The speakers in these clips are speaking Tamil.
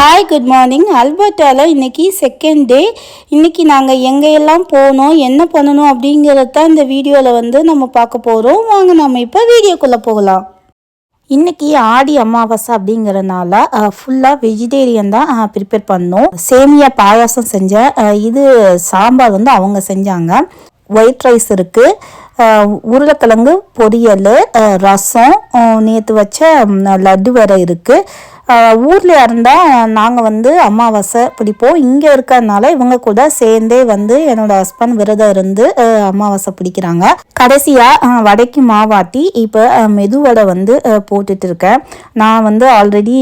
ஹாய் குட் மார்னிங் அல்பர்ட்டாவில் இன்றைக்கி செகண்ட் டே இன்றைக்கி நாங்கள் எங்கெல்லாம் போகணும் என்ன பண்ணணும் அப்படிங்கிறத தான் இந்த வீடியோவில் வந்து நம்ம பார்க்க போகிறோம் வாங்க நம்ம இப்போ வீடியோக்குள்ளே போகலாம். இன்றைக்கி ஆடி அமாவாசை அப்படிங்கிறனால ஃபுல்லாக வெஜிடேரியன் தான் ப்ரிப்பேர் பண்ணோம். சேமியா பாயாசம் செஞ்சேன் இது சாம்பார் வந்து அவங்க செஞ்சாங்க. ஒயிட் ரைஸ் இருக்குது உருளைக்கிழங்கு பொரியல் ரசம் நேற்று வச்ச லட்டு வேற இருக்குது ஊரில் இருந்தால் நாங்கள் வந்து அமாவாசை பிடிப்போம். இங்கே இருக்கிறதுனால இவங்க கூட சேர்ந்தே வந்து என்னோட ஹஸ்பண்ட் விரதம் இருந்து அமாவாசை பிடிக்கிறாங்க. கடைசியாக வடைக்கு மாவாட்டி இப்போ மெதுவடை வந்து போட்டுட்டு இருக்கேன். நான் வந்து ஆல்ரெடி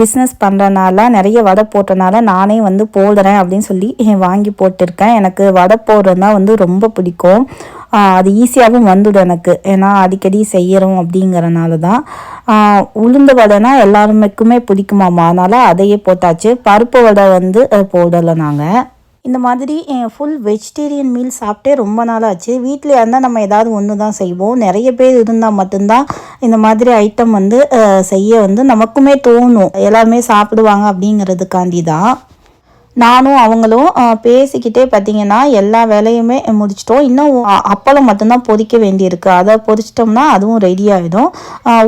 பிஸ்னஸ் பண்ணுறனால நிறைய வடை போட்டனால நானே வந்து போடுறேன் அப்படின்னு சொல்லி வாங்கி போட்டிருக்கேன். எனக்கு வடை போடுறதுனா வந்து ரொம்ப பிடிக்கும். அது ஈஸியாகவும் வந்துடும் எனக்கு. ஏன்னா அடிக்கடி செய்கிறோம் அப்படிங்கிறனால தான் உளுந்து வடைனா எல்லாருமேக்குமே பிடிக்குமாமா அதனால் அதையே போட்டாச்சு. பருப்பு வடை வந்து போடலை நாங்கள் இந்த மாதிரி ஃபுல் வெஜிடேரியன் மீல் சாப்பிட்டே ரொம்ப நாள் ஆச்சு வீட்டில் இருந்தால் நம்ம ஏதாவது ஒன்று தான் செய்வோம். நிறைய பேர் இருந்தால் மட்டும்தான் இந்த மாதிரி ஐட்டம் வந்து செய்ய வந்து நமக்குமே தோணும். எல்லாருமே சாப்பிடுவாங்க அப்படிங்கிறதுக்காண்டி தான். நானும் அவங்களும் பேசிக்கிட்டே பார்த்தீங்கன்னா எல்லா வேலையுமே முடிச்சிட்டோம். இன்னும் அப்பளம் மட்டும்தான் பொரிக்க வேண்டியிருக்கு. அதை பொரிச்சிட்டோம்னா அதுவும் ரெடி ஆகிடும்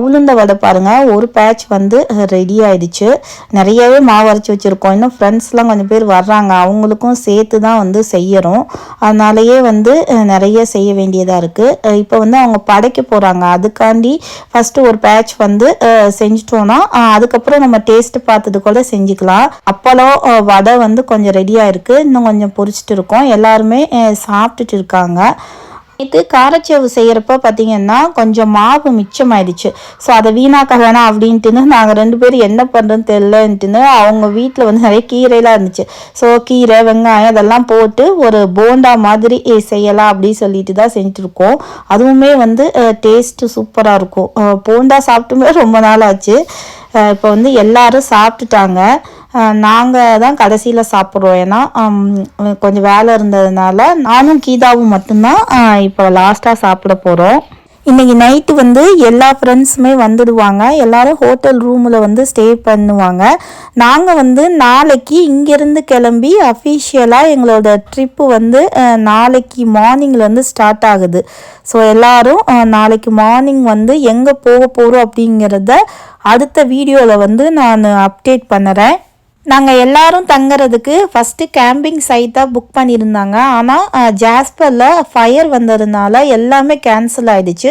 உளுந்த வடை பாருங்கள் ஒரு பேட்ச் வந்து ரெடி ஆகிடுச்சு நிறையவே மாவு அரைச்சி வச்சுருக்கோம். இன்னும் ஃப்ரெண்ட்ஸ்லாம் கொஞ்சம் பேர் வர்றாங்க. அவங்களுக்கும் சேர்த்து தான் வந்து செய்யறோம். அதனாலயே வந்து நிறைய செய்ய வேண்டியதாக இருக்குது இப்போ வந்து அவங்க படைக்க போகிறாங்க அதுக்காண்டி ஃபஸ்ட்டு ஒரு பேட்ச் வந்து அஹ், செஞ்சுட்டோன்னா அதுக்கப்புறம் நம்ம டேஸ்ட் பார்த்துட்டு கூட செஞ்சுக்கலாம். அப்பளம் வடை வந்து வந்து கொஞ்சம் ரெடியாக இருக்குது இன்னும் கொஞ்சம் பொரிச்சிட்டு இருக்கோம். எல்லாருமே சாப்பிட்டுட்டு இருக்காங்க. நேற்று காரச்சேவு செய்கிறப்ப பார்த்தீங்கன்னா கொஞ்சம் மாவு மிச்சமாயிடுச்சு. ஸோ அதை வீணாக்க வேணாம் அப்படின்ட்டுன்னு நாங்கள் ரெண்டு பேரும் என்ன பண்ணுறோன்னு தெரிலன்ட்டுன்னு அவங்க வீட்டில் வந்து நிறைய கீரைலாம் இருந்துச்சு. ஸோ கீரை வெங்காயம் அதெல்லாம் போட்டு ஒரு போண்டா மாதிரி செய்யலாம் அப்படின்னு சொல்லிட்டு தான் செஞ்சுருக்கோம் அதுவுமே வந்து டேஸ்ட்டு சூப்பராக இருக்கும். போண்டா சாப்பிட்டுமே ரொம்ப நாள் ஆச்சு. இப்போ வந்து எல்லாரும் சாப்பிட்டுட்டாங்க. நாங்கள் தான் கடைசியில் சாப்பிட்றோம். ஏன்னா கொஞ்சம் வேலை இருந்ததுனால நானும் கீதாவும் மட்டும்தான் இப்போ லாஸ்ட்டாக சாப்பிட போகிறோம் இன்றைக்கி நைட்டு வந்து எல்லா ஃப்ரெண்ட்ஸுமே வந்துடுவாங்க. எல்லாரும் ஹோட்டல் ரூமில் வந்து ஸ்டே பண்ணுவாங்க. நாங்கள் வந்து நாளைக்கு இங்கேருந்து கிளம்பி அஃபிஷியலாக எங்களோட ட்ரிப்பு வந்து நாளைக்கு மார்னிங்கில் வந்து ஸ்டார்ட் ஆகுது. ஸோ எல்லாரும் நாளைக்கு மார்னிங் வந்து எங்கே போக போகிறோம் அப்படிங்கிறத அடுத்த வீடியோவில் வந்து நான் அப்டேட் பண்ணுறேன். நாங்கள் எல்லாரும் தங்குறதுக்கு ஃபஸ்ட்டு கேம்பிங் சைட் தான் புக் பண்ணியிருந்தாங்க. ஆனால் ஜாஸ்பரில் ஃபயர் வந்ததுனால எல்லாமே கேன்சல் ஆகிடுச்சு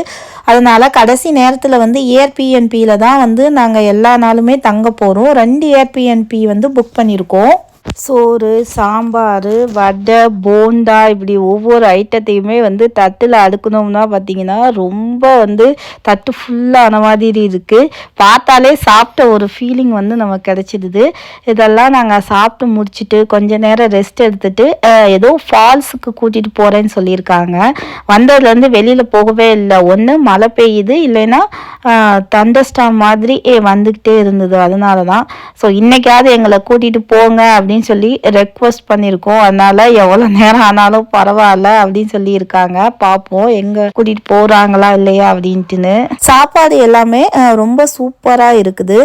அதனால் கடைசி நேரத்தில் வந்து ஏர்பிஎன்பியில் தான் வந்து நாங்கள் எல்லா நாளுமே தங்க போகிறோம் ரெண்டு ஏர்பிஎன்பி வந்து புக் பண்ணியிருக்கோம். சோறு சாம்பார் வடை போண்டா இப்படி ஒவ்வொரு ஐட்டத்தையுமே வந்து தட்டில் அடுக்கணும்னா பார்த்தீங்கன்னா ரொம்ப வந்து தட்டு ஃபுல்லான மாதிரி இருக்குது பார்த்தாலே சாப்பிட்ட ஒரு ஃபீலிங் வந்து நமக்கு கிடச்சிடுது. இதெல்லாம் நாங்கள் சாப்பிட்டு முடிச்சுட்டு கொஞ்ச நேரம் ரெஸ்ட் எடுத்துட்டு ஏதோ ஃபால்ஸுக்கு கூட்டிகிட்டு போகிறேன்னு சொல்லியிருக்காங்க. வந்ததுலேருந்து வெளியில் போகவே இல்லை. ஒன்று மழை பெய்யுது. இல்லைன்னா தண்டஸ்டாம் மாதிரி ஏ வந்துக்கிட்டே இருந்தது. அதனால தான் ஸோ இன்றைக்காவது எங்களை கூட்டிகிட்டு போங்க அப்படின்னு அப்படின்னு சொல்லி ரெக்வஸ்ட் பண்ணியிருக்கோம் அதனால எவ்வளோ நேரம் ஆனாலும் பரவாயில்ல அப்படின்னு சொல்லி இருக்காங்க பார்ப்போம் எங்கே கூட்டிகிட்டு போகிறாங்களா இல்லையா அப்படின்ட்டுன்னு. சாப்பாடு எல்லாமே ரொம்ப சூப்பராக இருக்குது.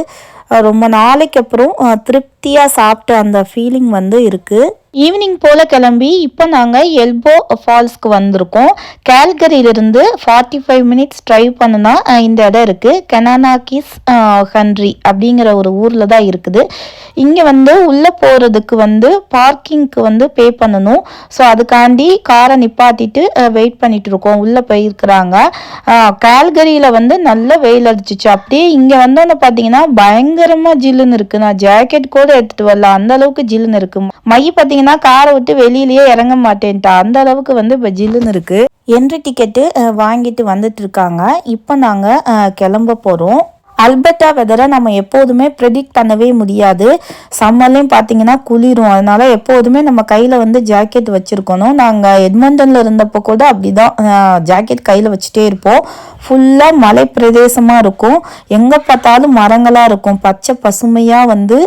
ரொம்ப நாளைக்கு அப்புறம் திருப்தியாக சாப்பிட்ட அந்த ஃபீலிங் வந்து இருக்குது ஈவினிங் போல் கிளம்பி இப்போ நாங்கள் எல்போ ஃபால்ஸ்க்கு வந்திருக்கோம். கேல்கரியிலிருந்து ஃபார்ட்டி ஃபைவ் மினிட்ஸ் ட்ரைவ் பண்ணுனா இந்த இடம் இருக்குது கெனானாக்கிஸ் ஹன்ரி அப்படிங்கிற ஒரு ஊரில் தான் இருக்குது. இங்கே வந்து உள்ளே போகிறதுக்கு வந்து பார்க்கிங்க்கு வந்து பே பண்ணணும். ஸோ அதுக்காண்டி காரை நிப்பாட்டிட்டு வெயிட் பண்ணிட்டு இருக்கோம். உள்ளே போயிருக்கிறாங்க. கால்கரியில் வந்து நல்ல வெயில் அடிச்சிச்சு. அப்படியே இங்கே வந்தோன்னு பார்த்தீங்கன்னா பயங்கரமாக ஜில்லுன்னு இருக்குது நான் ஜாக்கெட் கூட எடுத்துகிட்டு வரல. அந்த அளவுக்கு ஜில்லுன்னு இருக்கு. மை பார்த்தீங்கன்னா காரை விட்டு வெளியிலேயே இறங்க மாட்டேன்ட்டா. அந்த அளவுக்கு வந்து இப்போ ஜில்லுன்னு இருக்குது என்ட்ரி டிக்கெட்டு வாங்கிட்டு வந்துட்டு இருக்காங்க. இப்போ நாங்கள் கிளம்ப போகிறோம் அல்பர்டா வெதரை நம்ம எப்போதுமே ப்ரெடிக்ட் பண்ணவே முடியாது. சம்மர்லேயும் பார்த்தீங்கன்னா குளிரும். அதனால எப்போதுமே நம்ம கையில் வந்து ஜாக்கெட் வச்சுருக்கணும். நாங்கள் எட்மண்டனில் இருந்தப்போ கூட அப்படி தான் ஜாக்கெட் கையில் வச்சுட்டே இருப்போம். ஃபுல்லாக மலை பிரதேசமாக இருக்கும். எங்கே பார்த்தாலும் மரங்களாக இருக்கும். பச்சை பசுமையாக வந்து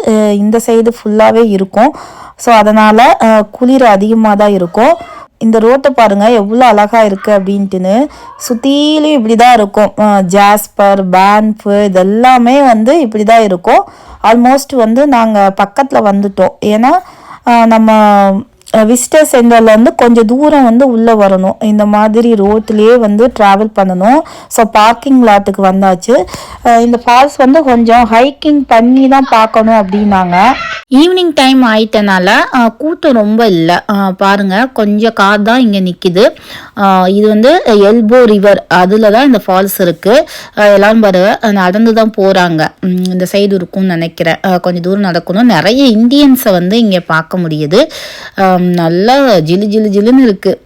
இந்த சைடு ஃபுல்லாகவே இருக்கும். ஸோ அதனால் குளிர் அதிகமாக தான் இருக்கும். இந்த ரோட்டை பாருங்கள் எவ்வளோ அழகாக இருக்குது அப்படின்ட்டுன்னு. சுற்றிலையும் இப்படி தான் இருக்கும் ஜாஸ்பர் பேன்ஃபு இதெல்லாமே வந்து இப்படி தான் இருக்கும். ஆல்மோஸ்ட் வந்து நாங்கள் பக்கத்தில் வந்துட்டோம். ஏன்னா நம்ம விசிட்டர் சென்டர்லேருந்து கொஞ்சம் தூரம் வந்து உள்ளே வரணும். இந்த மாதிரி ரோட்லேயே வந்து ட்ராவல் பண்ணணும். ஸோ பார்க்கிங் லாட்டுக்கு வந்தாச்சு. இந்த ஃபால்ஸ் வந்து கொஞ்சம் ஹைக்கிங் பண்ணி தான் பார்க்கணும் அப்படின்னாங்க. ஈவினிங் டைம் ஆயிட்டனால கூட்டம் ரொம்ப இல்லை. பாருங்க கொஞ்சம் கார் தான் இங்கே நிற்கிது இது வந்து எல்போ ரிவர் அதில் தான் இந்த ஃபால்ஸ் இருக்குது எல்லாரும் பாரு நடந்து தான் போகிறாங்க இந்த சைடு இருக்கும்னு நினைக்கிறேன். கொஞ்சம் தூரம் நடக்கணும். நிறைய இந்தியன்ஸை வந்து இங்கே பார்க்க முடியுது. நல்லா ஜிலு ஜிலு ஜிலுன்னு இருக்குது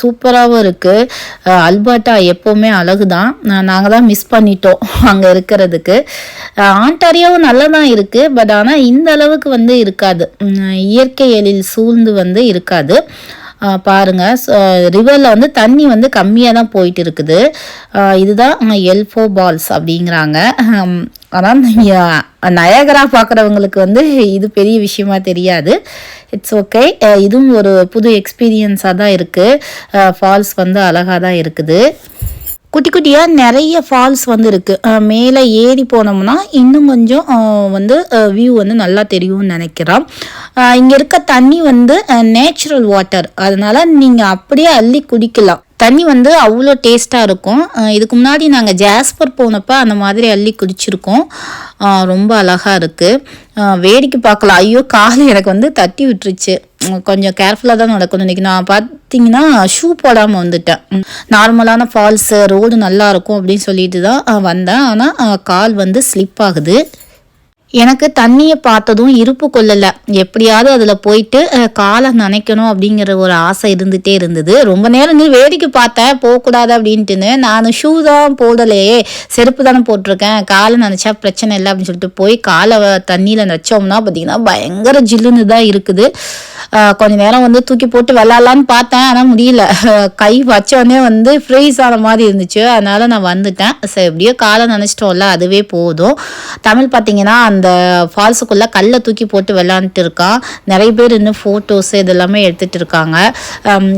சூப்பராகவும் இருக்குது அல்பர்ட்டா எப்போவுமே அழகு தான் நாங்கள் தான் மிஸ் பண்ணிட்டோம் அங்கே இருக்கிறதுக்கு. ஆண்டாரியாவும் நல்லா தான் இருக்குது பட் ஆனால் இந்த அளவுக்கு வந்து இருக்காது. இயற்கை எழில் சூழ்ந்து வந்து இருக்காது. பாருங்கள் பாருங்க. ரிவரில் வந்து தண்ணி வந்து கம்மியாக தான் போயிட்டு இருக்குது. இதுதான் எல்ஃபோ பால்ஸ் அப்படிங்கிறாங்க. ஆனால் நயகரா பார்க்குறவங்களுக்கு வந்து இது பெரிய விஷயமா தெரியாது. இட்ஸ் ஓகே இதுவும் ஒரு புது எக்ஸ்பீரியன்ஸாக தான் இருக்குது ஃபால்ஸ் வந்து அழகாக தான் இருக்குது. குட்டி குட்டியாக நிறைய ஃபால்ஸ் வந்து இருக்குது மேலே ஏறி போனோம்னா இன்னும் கொஞ்சம் வந்து வியூ வந்து நல்லா தெரியும்னு நினைக்கிறோம். இங்கே இருக்க தண்ணி வந்து நேச்சுரல் வாட்டர் அதனால் நீங்கள் அப்படியே அள்ளி குடிக்கலாம். தண்ணி வந்து அவ்வளோ டேஸ்ட்டாக இருக்கும். இதுக்கு முன்னாடி நாங்கள் ஜாஸ்பர் போனப்போ அந்த மாதிரி அள்ளி குடிச்சிருக்கோம். ரொம்ப அழகாக இருக்குது வேடிக்கை பார்க்கலாம். ஐயோ கால் எனக்கு வந்து தட்டி விட்டுருச்சு. கொஞ்சம் கேர்ஃபுல்லாக தான் நடக்கணும் இன்றைக்கி நான் பார்த்தீங்கன்னா ஷூ போடாமல் வந்துட்டேன். நார்மலான ஃபால்ஸு ரோடு நல்லா இருக்கும் அப்படின்னு சொல்லிட்டு தான் வந்தேன். ஆனால் கால் வந்து ஸ்லிப் ஆகுது. எனக்கு தண்ணியை பார்த்ததும் இருப்பு கொள்ளலை. எப்படியாவது அதில் போயிட்டு காலை நனைக்கணும் அப்படிங்கிற ஒரு ஆசை இருந்துகிட்டே இருந்தது. ரொம்ப நேரம் நீ வேடிக்கை பார்த்தேன் போகக்கூடாது அப்படின்ட்டுன்னு நான் ஷூ தான் போடலையே செருப்பு தானே போட்டிருக்கேன் காலை நினச்சா பிரச்சனை இல்லை அப்படின்னு சொல்லிட்டு போய் காலை தண்ணியில் நச்சோம்னா பார்த்திங்கன்னா பயங்கர ஜில்லுன்னு தான் இருக்குது. கொஞ்ச நேரம் வந்து தூக்கி போட்டு விளாட்லான்னு பார்த்தேன் ஆனால் முடியல. கை வச்சோடனே வந்து ஃப்ரீஸ் ஆன மாதிரி இருந்துச்சு. அதனால நான் வந்துட்டேன். சரி எப்படியோ காலை நினச்சிட்டோம்ல அதுவே போதும். தமிழ் பார்த்திங்கன்னா அந்த ஃபால்ஸுக்குள்ளே கல்லை தூக்கி போட்டு விளாண்டுட்டு இருக்கான் நிறைய பேர் இன்னும் ஃபோட்டோஸ் இதெல்லாமே எடுத்துகிட்டு இருக்காங்க.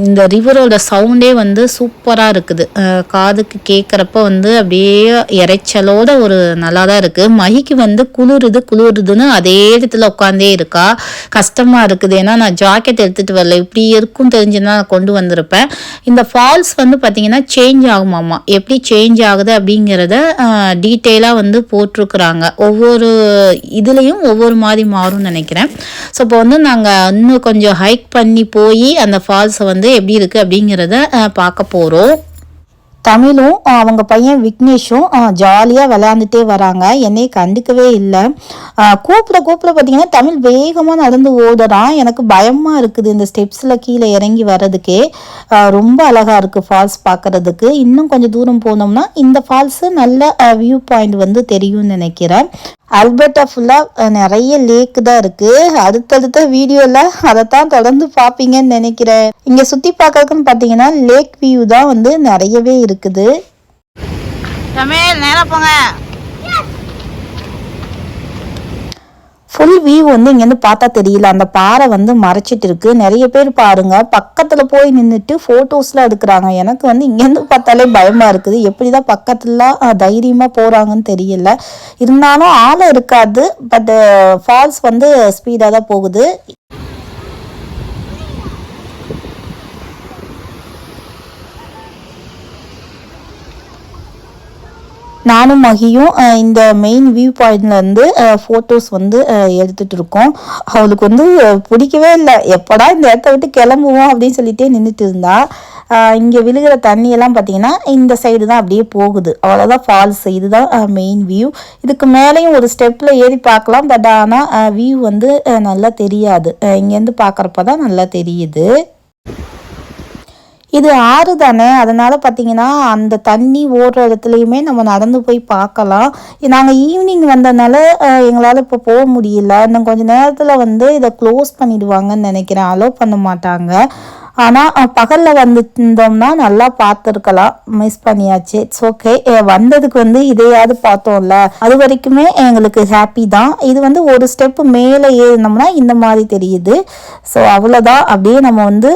இந்த ரிவரோட சவுண்டே வந்து சூப்பராக இருக்குது. காதுக்கு கேட்குறப்ப வந்து அப்படியே இறைச்சலோட ஒரு நல்லா தான் இருக்குது மகிக்கு வந்து குளிருது குளிருதுன்னு அதே இடத்துல உட்காந்தே இருக்கா. கஷ்டமாக இருக்குது. ஏன்னா நான் ஜாக்கெட் எடுத்துகிட்டு வரல. இப்படி இருக்கும் தெரிஞ்சுன்னா நான் கொண்டு வந்திருப்பேன். இந்த ஃபால்ஸ் வந்து பார்த்தீங்கன்னா சேஞ்ச் ஆகுமாம்மா எப்படி சேஞ்ச் ஆகுது அப்படிங்கிறத டீட்டெயிலாக வந்து போட்டிருக்கிறாங்க. ஒவ்வொரு இதுலேயும் ஒவ்வொரு மாதிரி மாறும்னு நினைக்கிறேன். ஸோ இப்போ வந்து நாங்கள் இன்னும் கொஞ்சம் ஹைக் பண்ணி போய் அந்த ஃபால்ஸை வந்து எப்படி இருக்குது அப்படிங்கிறத பார்க்க போகிறோம் தமிழும் அவங்க பையன் விக்னேஷும் ஜாலியாக விளையாண்டுட்டே வராங்க. என்னை கண்டுக்கவே இல்லை. கூப்பிட கூப்பிட பார்த்தீங்கன்னா தமிழ் வேகமாக நடந்து ஓடுறான் எனக்கு பயமாக இருக்குது இந்த ஸ்டெப்ஸில் கீழே இறங்கி வர்றதுக்கே. ரொம்ப அழகாக இருக்குது ஃபால்ஸ் பார்க்குறதுக்கு இன்னும் கொஞ்சம் தூரம் போனோம்னா இந்த ஃபால்ஸு நல்ல வியூ பாயிண்ட் வந்து தெரியும்னு நினைக்கிறேன். அல்பர்ட்டா ஃபுல்லாக நிறைய லேக் தான் இருக்குது அடுத்தடுத்த வீடியோவில் அதைத்தான் தொடர்ந்து பார்ப்பீங்கன்னு நினைக்கிறேன். இங்கே சுற்றி பார்க்கறதுக்குன்னு பார்த்தீங்கன்னா லேக் வியூ தான் வந்து நிறையவே இருக்குது தமிழ் போங்க. ஃபுல் வியூ வந்து இங்கேருந்து பார்த்தா தெரியல. அந்த பாறை வந்து மறைச்சிட்டு இருக்கு. நிறைய பேர் பாருங்க. பக்கத்தில் போய் நின்றுட்டு ஃபோட்டோஸ்லாம் எடுக்கிறாங்க. எனக்கு வந்து இங்கேருந்து பார்த்தாலே பயமாக இருக்குது. எப்படி தான் பக்கத்துலலாம் அஹ், தைரியமா போகிறாங்கன்னு தெரியல. இருந்தாலும் ஆழம் இருக்காது. பட் ஃபால்ஸ் வந்து ஸ்பீடாக தான் போகுது. நானும் மகியும் இந்த மெயின் வியூ பாயிண்ட்லேருந்து ஃபோட்டோஸ் வந்து எடுத்துகிட்டு இருக்கோம் அவளுக்கு வந்து பிடிக்கவே இல்லை. எப்படா இந்த இடத்த விட்டு கிளம்புவோம் அப்படின்னு சொல்லிட்டே நின்றுட்டு இருந்தா இங்கே விழுகிற தண்ணியெல்லாம் பார்த்தீங்கன்னா இந்த சைடு தான் அப்படியே போகுது. அவ்வளோதான் ஃபால்ஸ் இதுதான் மெயின் வியூ இதுக்கு மேலேயும் ஒரு ஸ்டெப்பில் ஏறி பார்க்கலாம். பட் ஆனால் வியூ வந்து நல்லா தெரியாது. இங்கேருந்து பார்க்குறப்ப தான் நல்லா தெரியுது. இது ஆறு தானே அதனால் பார்த்தீங்கன்னா அந்த தண்ணி ஓடுற இடத்துலையுமே நம்ம நடந்து போய் பார்க்கலாம். நாங்கள் ஈவினிங் வந்ததுனால எங்களால் இப்போ போக முடியல. இன்னும் கொஞ்சம் நேரத்தில் வந்து இதை க்ளோஸ் பண்ணிடுவாங்கன்னு நினைக்கிறேன். அலோவ் பண்ண மாட்டாங்க. ஆனால் பகலில் வந்துருந்தோம்னா நல்லா பார்த்துருக்கலாம். மிஸ் பண்ணியாச்சு. இட்ஸ் ஓகே வந்ததுக்கு வந்து இதையாவது பார்த்தோம்ல. அது வரைக்குமே எங்களுக்கு ஹாப்பி தான். இது வந்து ஒரு ஸ்டெப்பு மேலே ஏறினோம்னா இந்த மாதிரி தெரியுது. ஸோ அவ்வளோதான் அப்படியே நம்ம வந்து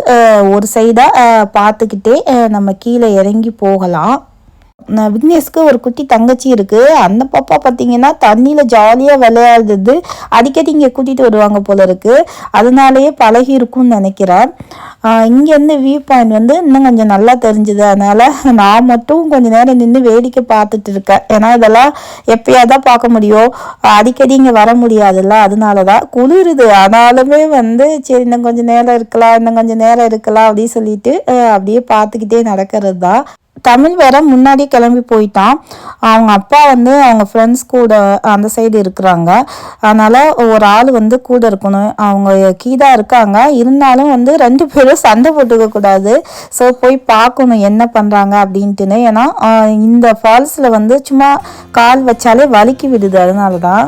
ஒரு சைடாக பார்த்துக்கிட்டே நம்ம கீழே இறங்கி போகலாம். விக்னேஷ்க்கு ஒரு குட்டி தங்கச்சி இருக்கு. அந்த பாப்பா பார்த்தீங்கன்னா தண்ணியில் ஜாலியாக விளையாடுறது அடிக்கடி இங்கே கூட்டிகிட்டு வருவாங்க போல இருக்கு. அதனாலேயே பழகி இருக்கும்னு நினைக்கிறேன். இங்கேருந்து வியூ பாயிண்ட் வந்து இன்னும் கொஞ்சம் நல்லா தெரிஞ்சுது. அதனால நான் மட்டும் கொஞ்சம் நேரம் நின்று வேடிக்கை பார்த்துட்டு இருக்கேன். ஏன்னா இதெல்லாம் எப்பயாவது தான் பார்க்க முடியும். அடிக்கடி இங்கே வர முடியாதுல்ல. அதனால தான் குளிருது. ஆனாலுமே வந்து சரி இன்னும் கொஞ்சம் நேரம் இருக்கலாம் இன்னும் கொஞ்சம் நேரம் இருக்கலாம் அப்படின்னு சொல்லிட்டு அப்படியே பார்த்துக்கிட்டே நடக்கிறது தான் தமிழ் வேற முன்னாடி கிளம்பி போயிட்டான். அவங்க அப்பா வந்து அவங்க ஃப்ரெண்ட்ஸ் கூட அந்த சைடு இருக்கிறாங்க. அதனால ஒரு ஆள் வந்து கூட இருக்கணும். அவங்க கீதா இருக்காங்க. இருந்தாலும் வந்து ரெண்டு பேரும் சண்டை போட்டுக்க கூடாது. ஸோ போய் பார்க்கணும் என்ன பண்ணுறாங்க அப்படின்ட்டுன்னு. ஏன்னா இந்த ஃபால்ஸில் வந்து சும்மா கால் வச்சாலே வலிக்கி விடுது. அதனால தான்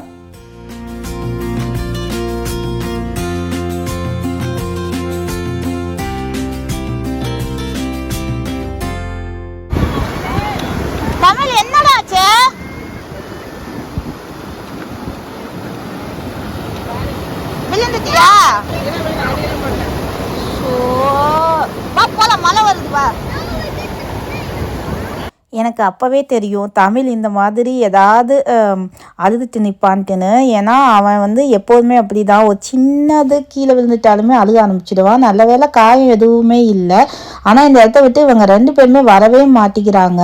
பாத்தியா? வா போலாம். மழை வருது வா. எனக்கு அப்போவே தெரியும் தமிழ் இந்த மாதிரி ஏதாவது அழுதுட்டு நிற்பான்ட்டுன்னு ஏன்னா அவன் வந்து எப்போதுமே அப்படி தான் ஒரு சின்னது கீழே விழுந்துட்டாலுமே அழுக ஆரம்பிச்சிடுவான். நல்ல வேளை காயம் எதுவுமே இல்லை. ஆனால் இந்த இடத்த விட்டு இவங்க ரெண்டு பேருமே வரவே மாட்டேங்கிறாங்க.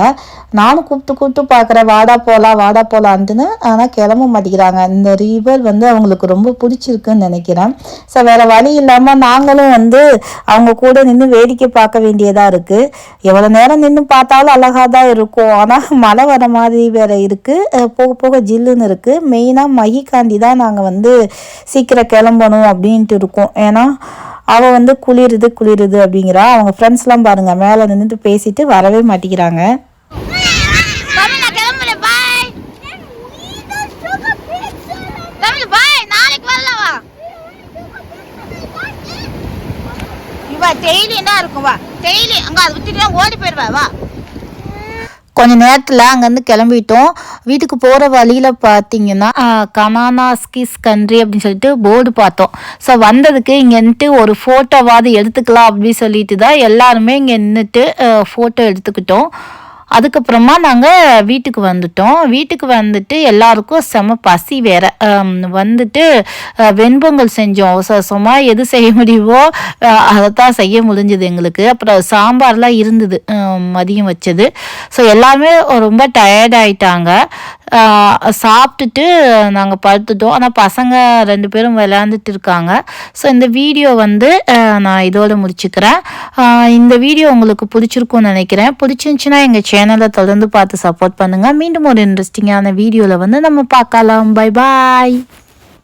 நானும் கூப்பிட்டு கூப்பிட்டு பார்க்குறேன் வாடா போகலாம் வாடா போகலான்ட்டுன்னு ஆனால் கிளம்ப மாட்டேங்கிறாங்க. இந்த ரிவர் வந்து அவங்களுக்கு ரொம்ப பிடிச்சிருக்குன்னு நினைக்கிறேன். ஸோ வேறு வழி இல்லாமல் நாங்களும் வந்து அவங்க கூட நின்று வேடிக்கை பார்க்க வேண்டியதாக இருக்குது எவ்வளோ நேரம் நின்று பார்த்தாலும் அழகாக தான் இருக்கும். ஆனால் மழை வர மாதிரி வேறு இருக்குது போக போக ஜில்லுன்னு இருக்குது மெயினாக மகிகாண்டி தான் நாங்கள் வந்து சீக்கிரம் கிளம்பணும் அப்படின்ட்டு இருக்கோம். ஏன்னா அவள் வந்து குளிருது குளிருது அப்படிங்கிறா. அவங்க ஃப்ரெண்ட்ஸ்லாம் பாருங்கள் மேலே நின்றுட்டு பேசிட்டு வரவே மாட்டேங்கிறாங்க தமிழ் நான் கிளம்புறேன் பாய் தமிழ் பாய் நாளைக்கு வரலாம் வா வா டெய்லி என்ன இருக்கும் வா. டெய்லி அங்கே அதை விட்டுட்டு ஓடி போயிடுவா வா. கொஞ்ச நேரத்தில் அங்கேருந்து கிளம்பிட்டோம். வீட்டுக்கு போகிற வழியில் பார்த்தீங்கன்னா கனானா ஸ்கிஸ் கண்ட்ரி அப்படின்னு சொல்லிட்டு போர்டு பார்த்தோம். ஸோ வந்ததுக்கு இங்கே நின்றுட்டு ஒரு ஃபோட்டோவாவது எடுத்துக்கலாம் அப்படின்னு சொல்லிட்டு தான் எல்லாருமே இங்கே நின்றுட்டு ஃபோட்டோ எடுத்துக்கிட்டோம். அதுக்கப்புறமா நாங்கள் வீட்டுக்கு வந்துட்டோம். வீட்டுக்கு வந்துட்டு எல்லாருக்கும் செம பசி வேற. வந்துட்டு வெண்பொங்கல் செஞ்சோம். ஸோ எது செய்ய முடியுமோ அதை தான் செய்ய முடிஞ்சது எங்களுக்கு. அப்புறம் சாம்பார்லாம் இருந்தது மதியம் வச்சது. ஸோ எல்லாமே ரொம்ப டயர்ட் ஆயிட்டாங்க. சாப்பிட்டுட்டு நாங்கள் படுத்துட்டோம். ஆனால் பசங்க ரெண்டு பேரும் விளையாண்டுட்டு இருக்காங்க. ஸோ இந்த வீடியோ வந்து நான் இதோடு முடிச்சுக்கிறேன். இந்த வீடியோ உங்களுக்கு பிடிச்சிருக்கும்னு நினைக்கிறேன். பிடிச்சிருந்துச்சுன்னா எங்கள் சேனலை தொடர்ந்து பார்த்து சப்போர்ட் பண்ணுங்கள் மீண்டும் ஒரு இன்ட்ரெஸ்டிங்கான வீடியோவில் வந்து நம்ம பார்க்கலாம். Bye bye